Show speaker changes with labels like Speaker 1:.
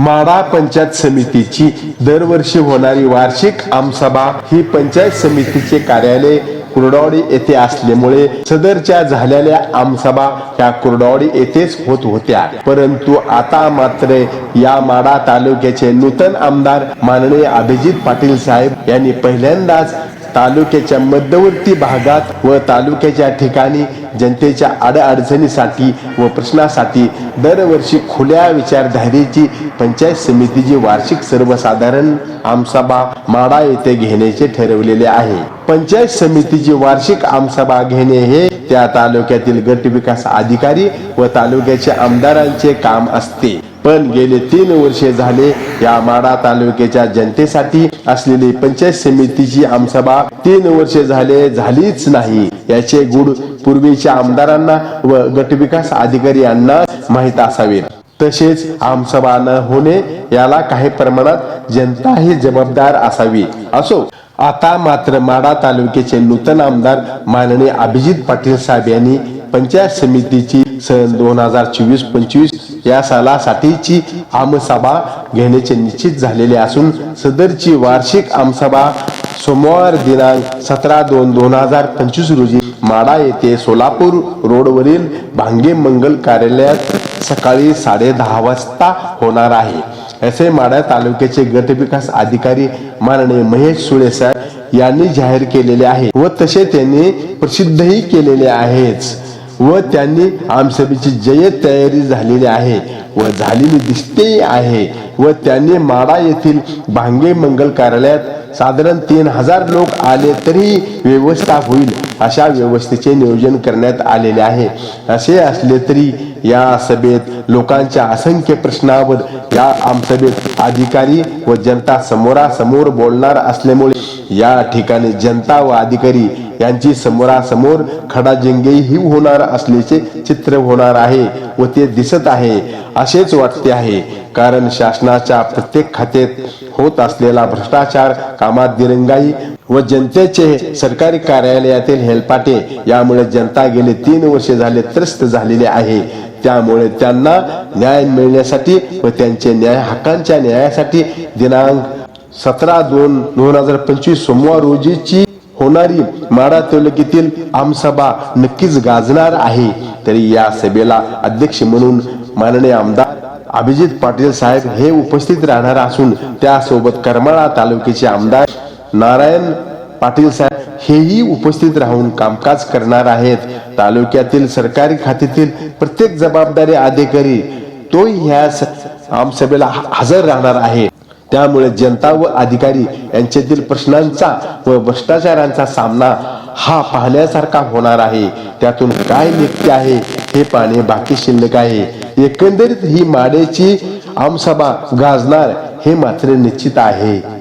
Speaker 1: माडा पंचायत समितीची दरवर्षी होणारी वार्षिक आमसभा ही पंचायत समितीचे कार्यालय कुर्डावडी येथे असल्यामुळे सदरच्या झालेल्या आमसभा त्या कुर्डावडी येथेच होत होत्या. परंतु आता मात्र या माडा तालुक्याचे नूतन आमदार माननीय अभिजित पाटील साहेब यांनी पहिल्यांदाच तालुक्याच्या मध्यवर्ती भागात व तालुक्याच्या ठिकाणी जनतेच्या अडअडचणीसाठी व प्रश्नासाठी दरवर्षी खुल्या विचारधारेची पंचायत समितीची वार्षिक सर्वसाधारण आमसभा माडा येथे घेण्याचे ठरवलेले आहे. पंचायत समितीची वार्षिक आमसभा घेणे हे त्या तालुक्यातील गट विकास अधिकारी व तालुक्याच्या आमदारांचे काम असते. पण गेले तीन वर्षे झाले या माडा तालुक्याच्या जनतेसाठी असलेली पंचायत समितीची आमसभा तीन वर्षे झाले झालीच नाही. याचे गुड पूर्वीच्या आमदारांना व गटविकास अधिकारी यांना माहीत असावे. तसेच आमसभा न होणे याला काही प्रमाणात जनताही जबाबदार असावी. असो आता मात्र माडा तालुक्याचे नूतन आमदार माननीय अभिजित पाटील साहेब यांनी पंचायत समितीची सन दोन हजार चोवीस पंचवीस या सालासाठीची आमसभा घेण्याचे निश्चित झालेले असून सदरची वार्षिक आमसभा सोमवार दिनांक सतरा दोन दोन हजार पंचवीस रोजी माडा येथे सोलापूर रोडवरील भांगे मंगल कार्यालयात सकाळी साडे दहा वाजता होणार आहे. असे माडा तालुक्याचे गटविकास अधिकारी माननीय महेश सुळे साहेब यांनी जाहीर केलेले आहे व तसे त्यांनी प्रसिद्धही केलेले आहेच. व त्यांनी आमसभेची जय्यत तयारी झालेली आहे व झालेली दिसते आहे व त्यांनी माडा येथील भांगे मंगल कार्यालयात साधारण तीन हजार लोक आले तरी व्यवस्था होईल अशा व्यवस्थेचे नियोजन करण्यात आलेले आहे. असे असले तरी या सभेत लोकांच्या असंख्य प्रश्नावर या आमसभेत अधिकारी व जनता समोरासमोर बोलणार असल्यामुळे या ठिकाणी जनता व अधिकारी यांची समोरासमोर खडाजंगीही होणार असल्याचे चित्र होणार आहे व ते दिसत आहे. असेच वाटते आहे. कारण शासनाच्या प्रत्येक खात्यात होत असलेला भ्रष्टाचार कामात दिरंगाई व जनतेचे सरकारी कार्यालयातील हेलपाटे यामुळे जनता गेले तीन वर्षे झाले त्रस्त झालेले आहे. त्यामुळे त्यांना न्याय मिळण्यासाठी व त्यांचे न्याय हक्कांच्या न्यायासाठी दिनांक सतरा दोन दोन हजार पंचवीस सोमवार रोजीची होणारी माडा तालुक्यातील आमसभा नक्कीच गाजणार आहे. तरी या सभेला अध्यक्ष म्हणून माननीय आमदार अभिजित पाटील साहेब हे उपस्थित राहणार असून त्यासोबत करमाळा तालुक्याचे आमदार नारायण पाटील साहेब हेही उपस्थित राहून कामकाज करणार आहेत. तालुक्यातील सरकारी खात्यातील प्रत्येक जबाबदारी अधिकारी तो ह्या आमसभेला हजर राहणार आहे. त्यामुळे जनता व अधिकारी यांच्यातील प्रश्नांचा व भ्रष्टाचारांचा सामना हा पाहण्यासारखा होणार आहे. त्यातून काय निघते आहे हे पाहणे बाकी शिल्लक आहे. एकंदरीत ही माडेची आमसभा गाजणार हे मात्र निश्चित आहे.